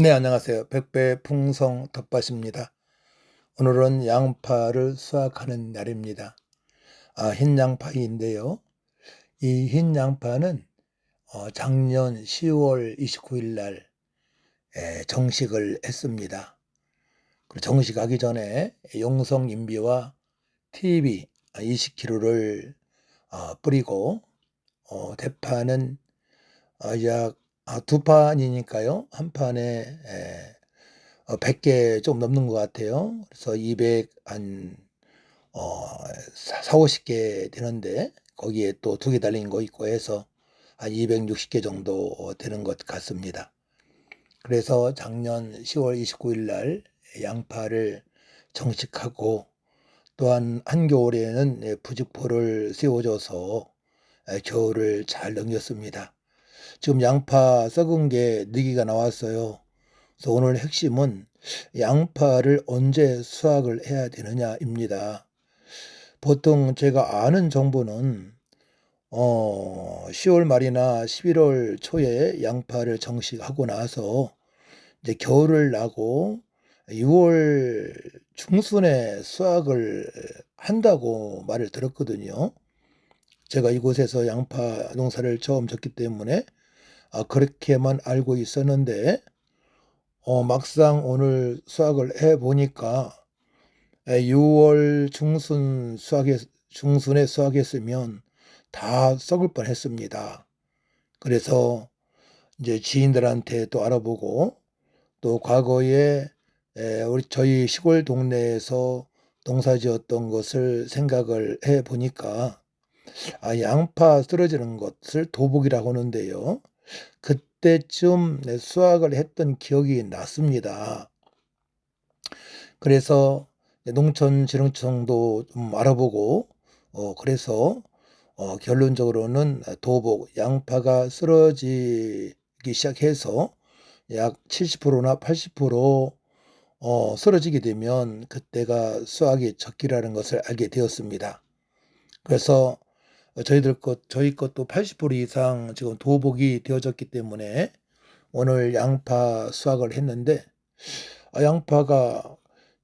네, 안녕하세요. 백배 풍성 텃밭입니다. 오늘은 양파를 수확하는 날입니다. 아, 흰 양파인데요. 이 흰 양파는 어, 작년 10월 29일 날 에, 정식을 했습니다. 그 정식하기 전에 용성 인비와 TV 20kg를 어, 뿌리고 어, 대파는 어, 약 아, 두 판이니까요. 한 판에 에, 어, 100개 좀 넘는 것 같아요. 그래서 200, 한, 어, 4, 50개 되는데, 거기에 또 두 개 달린 거 있고 해서 한 260개 정도 되는 것 같습니다. 그래서 작년 10월 29일 날 양파를 정식하고 또한 한겨울에는 부직포를 세워줘서 겨울을 잘 넘겼습니다. 지금 양파 썩은 게 4개가 나왔어요. 그래서 오늘 핵심은 양파를 언제 수확을 해야 되느냐입니다. 보통 제가 아는 정보는 어, 10월 말이나 11월 초에 양파를 정식하고 나서 이제 겨울을 나고 6월 중순에 수확을 한다고 말을 들었거든요. 제가 이곳에서 양파 농사를 처음 졌기 때문에 아, 그렇게만 알고 있었는데 어, 막상 오늘 수학을 해 보니까 6월 중순 수학에 중순에 수학했으면 다 썩을 뻔했습니다. 그래서 이제 지인들한테 또 알아보고 또 과거에 에, 우리 저희 시골 동네에서 농사지었던 것을 생각을 해 보니까 아, 양파 쓰러지는 것을 도복이라고 하는데요. 그때쯤 수학을 했던 기억이 났습니다. 그래서 농촌지능청도 좀 알아보고 어 그래서 어 결론적으로는 도복 양파가 쓰러지기 시작해서 약 70%나 80% 어, 쓰러지게 되면 그때가 수학이 적기라는 것을 알게 되었습니다. 그래서 저희들 것, 저희 것도 80% 이상 지금 도복이 되어졌기 때문에 오늘 양파 수확을 했는데 아, 양파가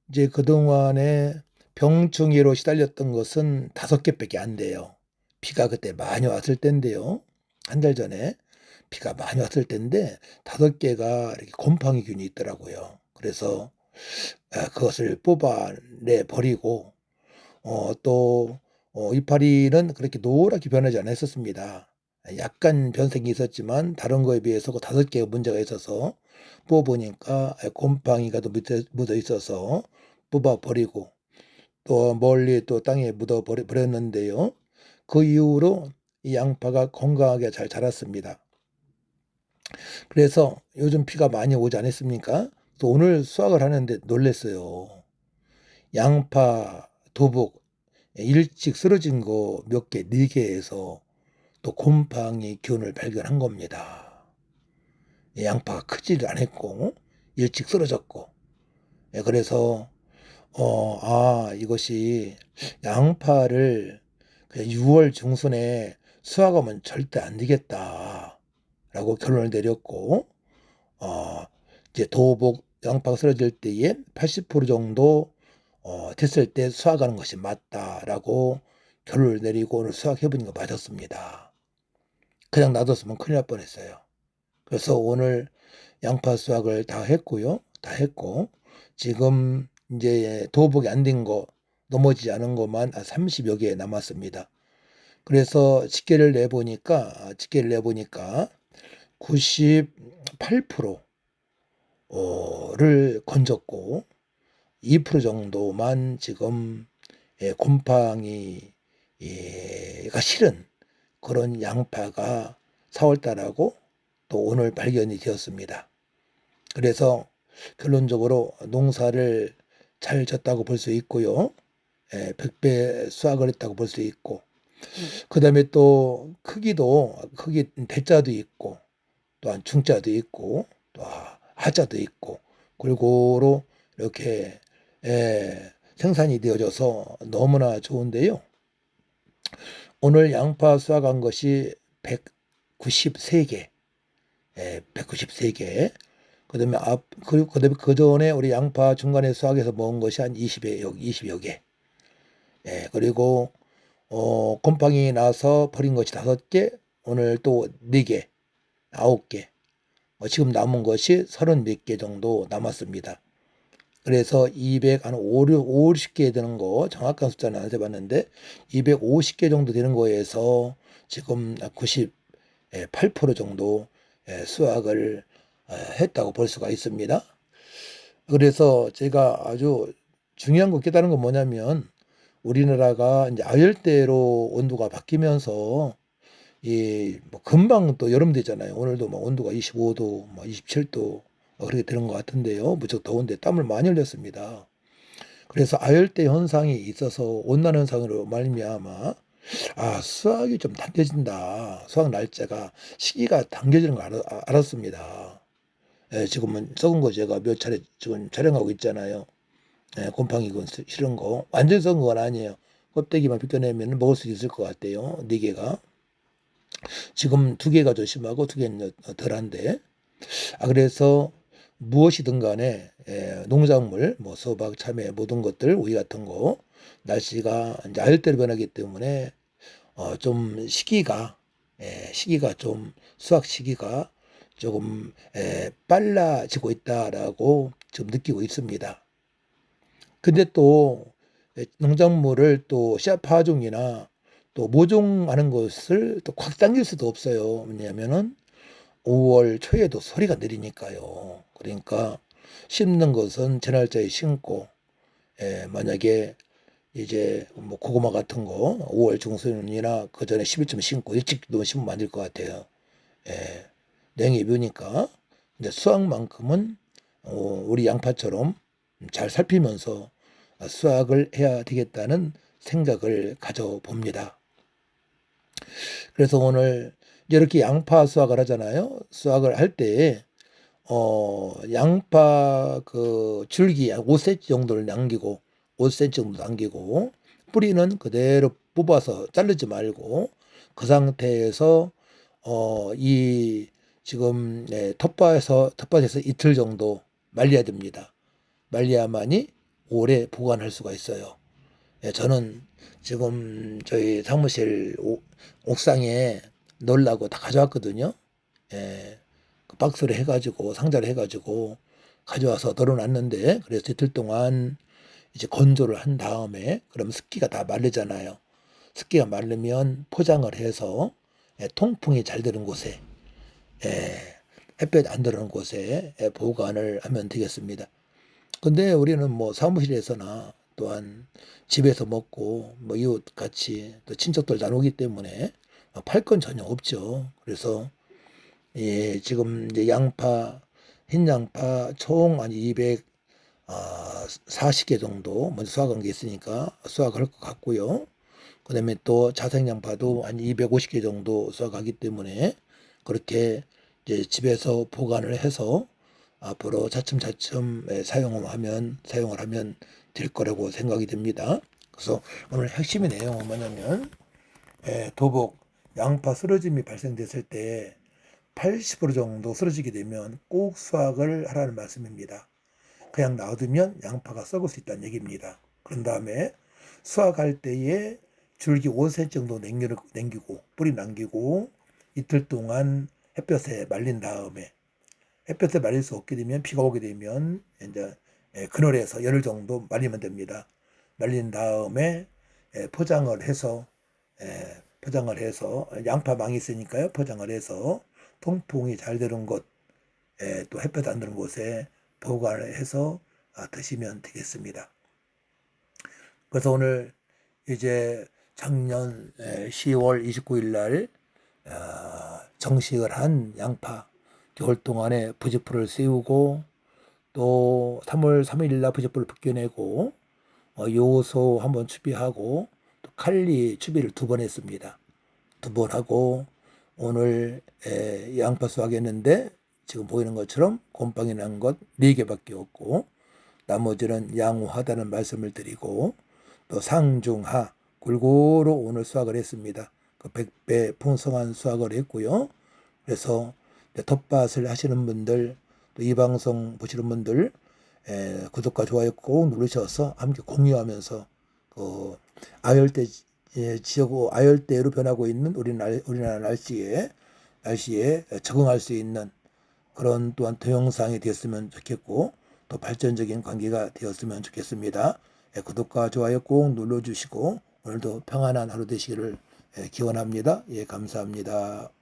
이제 그동안에 병충해로 시달렸던 것은 다섯 개밖에 안 돼요. 비가 그때 많이 왔을 때인데요. 한 달 전에 비가 많이 왔을 때인데 다섯 개가 이렇게 곰팡이균이 있더라고요. 그래서 아, 그것을 뽑아내 버리고 어, 또 어, 이파리는 그렇게 노랗게 변하지 않았었습니다. 약간 변색이 있었지만 다른 거에 비해서 그 다섯 개가 문제가 있어서 뽑아보니까 곰팡이가 또 묻어 있어서 뽑아버리고 또 멀리 또 땅에 묻어 버렸는데요. 그 이후로 이 양파가 건강하게 잘 자랐습니다. 그래서 요즘 비가 많이 오지 않았습니까? 또 오늘 수확을 하는데 놀랬어요. 양파, 도복, 일찍 쓰러진 거 몇 개, 네 개에서 또 곰팡이 균을 발견한 겁니다. 양파가 크지를 않았고 일찍 쓰러졌고 예, 그래서 어, 아 이것이 양파를 6월 중순에 수확하면 절대 안 되겠다라고 결론을 내렸고 어, 이제 도복 양파가 쓰러질 때에 80% 정도 어, 됐을 때 수확하는 것이 맞다라고 결론을 내리고 오늘 수확해보니까 맞았습니다. 그냥 놔뒀으면 큰일 날 뻔했어요. 그래서 오늘 양파 수확을 다 했고요. 다 했고 지금 이제 도복이 안 된 거 넘어지지 않은 것만 30여 개 남았습니다. 그래서 집계를 내보니까 집계를 내보니까 98%를 건졌고 2% 정도만 지금 예, 곰팡이가 실은 그런 양파가 4월달하고 또 오늘 발견이 되었습니다. 그래서 결론적으로 농사를 잘 졌다고 볼 수 있고요. 예, 100배 수확을 했다고 볼 수 있고 그 다음에 또 크기도 크기 대자도 있고 또한 중자도 있고 또 하자도 있고 골고루 이렇게 예, 생산이 되어져서 너무나 좋은데요. 오늘 양파 수확한 것이 193개, 예, 193개. 그다음에 앞 그리고 그다음에 그 전에 우리 양파 중간에 수확해서 먹은 것이 한 20여 여 20여 개. 예, 그리고 어 곰팡이 나서 버린 것이 다섯 개, 오늘 또 네 개, 아홉 개. 어, 지금 남은 것이 서른 몇 개 정도 남았습니다. 그래서 200, 한 5, 50개 되는 거, 정확한 숫자는 안 세봤는데, 250개 정도 되는 거에서 지금 98% 정도 예, 수확을 어, 했다고 볼 수가 있습니다. 그래서 제가 아주 중요한 거 깨달은 건 뭐냐면, 우리나라가 이제 아열대로 온도가 바뀌면서 이 뭐 금방 또 여름 되잖아요. 오늘도 뭐 온도가 25도, 뭐 27도 그렇게 되는 것 같은데요. 무척 더운데 땀을 많이 흘렸습니다. 그래서 아열대 현상이 있어서 온난 현상으로 말미암아 아 수학이 좀 당겨진다. 수학 날짜가 시기가 당겨지는 걸 알았, 습니다 예, 지금은 썩은 거 제가 몇 차례 지금 촬영하고 있잖아요. 예, 곰팡이 건 싫은 거 완전 썩은 건 아니에요. 껍데기만 벗겨내면 먹을 수 있을 것 같아요. 네 개가. 지금 두 개가 더 심하고 두 개는 덜한데 아 그래서 무엇이든 간에 예, 농작물 뭐 수박 참외 모든 것들 우유 같은 거 날씨가 이제 아열대로 변하기 때문에 어, 좀 시기가 예, 시기가 좀 수확 시기가 조금 예, 빨라지고 있다라고 좀 느끼고 있습니다. 근데 또 농작물을 또 씨앗 파종이나 또 모종하는 것을 또 확 당길 수도 없어요. 왜냐하면은 5월 초에도 소리가 느리니까요. 그러니까 심는 것은 제날짜에 심고 예, 만약에 이제 뭐 고구마 같은 거 5월 중순이나 그 전에 10일쯤 심고 일찍 너무 심으면 안 될 것 같아요. 예, 냉이 뷰니까 근데 수확만큼은 어, 우리 양파처럼 잘 살피면서 수확을 해야 되겠다는 생각을 가져봅니다. 그래서 오늘 이렇게 양파 수확을 하잖아요. 수확을 할 때, 어, 양파 그 줄기 5cm 정도를 남기고, 5cm 정도 남기고, 뿌리는 그대로 뽑아서 자르지 말고, 그 상태에서, 어, 이, 지금, 네, 텃밭에서, 텃밭에서 이틀 정도 말려야 됩니다. 말려야만이 오래 보관할 수가 있어요. 예, 저는 지금 저희 사무실 오, 옥상에 넣으려고 다 가져왔거든요. 예, 그 박스를 해가지고 상자를 해가지고 가져와서 널어놨는데 그래서 이틀 동안 이제 건조를 한 다음에 그럼 습기가 다 마르잖아요. 습기가 마르면 포장을 해서 예, 통풍이 잘 되는 곳에 예, 햇볕 안 들어오는 곳에 예, 보관을 하면 되겠습니다. 근데 우리는 뭐 사무실에서나 또한 집에서 먹고 뭐 이웃 같이 또 친척들 나누기 때문에 팔 건 전혀 없죠. 그래서 예, 지금 이제 양파, 흰 양파 총 한 240개 아, 정도 먼저 수확한 게 있으니까 수확할 것 같고요. 그 다음에 또 자생 양파도 한 250개 정도 수확하기 때문에 그렇게 이제 집에서 보관을 해서 앞으로 차츰차츰 예, 사용을 하면 사용을 하면 될 거라고 생각이 됩니다. 그래서 오늘 핵심의 내용은 뭐냐면 예, 도복 양파 쓰러짐이 발생됐을 때 80% 정도 쓰러지게 되면 꼭 수확을 하라는 말씀입니다. 그냥 놔두면 양파가 썩을 수 있다는 얘기입니다. 그런 다음에 수확할 때에 줄기 5cm 정도 남기고 뿌리 남기고 이틀 동안 햇볕에 말린 다음에 햇볕에 말릴 수 없게 되면 비가 오게 되면 이제 예, 그늘에서 열흘 정도 말리면 됩니다. 말린 다음에 예, 포장을 해서 예, 포장을 해서 양파망이 있으니까요. 포장을 해서 통풍이 잘 되는 곳, 또 햇볕 안 드는 곳에 보관을 해서 아, 드시면 되겠습니다. 그래서 오늘 이제 작년 10월 29일 날 아, 정식을 한 양파 겨울 동안에 부직포를 씌우고 또 3월 3일 날 부직포를 벗겨내고 어, 요소 한번 추비하고 또 칼리 추비를 두 번 했습니다. 두 번 하고 오늘 에, 양파 수확했는데 지금 보이는 것처럼 곰팡이 난 것 네 개밖에 없고 나머지는 양호하다는 말씀을 드리고 또 상중하 골고루 오늘 수확을 했습니다. 그 100배 풍성한 수확을 했고요. 그래서 텃밭을 하시는 분들 또 이 방송 보시는 분들 에, 구독과 좋아요 꼭 누르셔서 함께 공유하면서 그 아열대 예, 지역 아열대로 변하고 있는 우리나라, 우리나라 날씨에 날씨에 적응할 수 있는 그런 또한 동영상이 되었으면 좋겠고 또 발전적인 관계가 되었으면 좋겠습니다. 예, 구독과 좋아요 꼭 눌러주시고 오늘도 평안한 하루 되시기를 예, 기원합니다. 예, 감사합니다.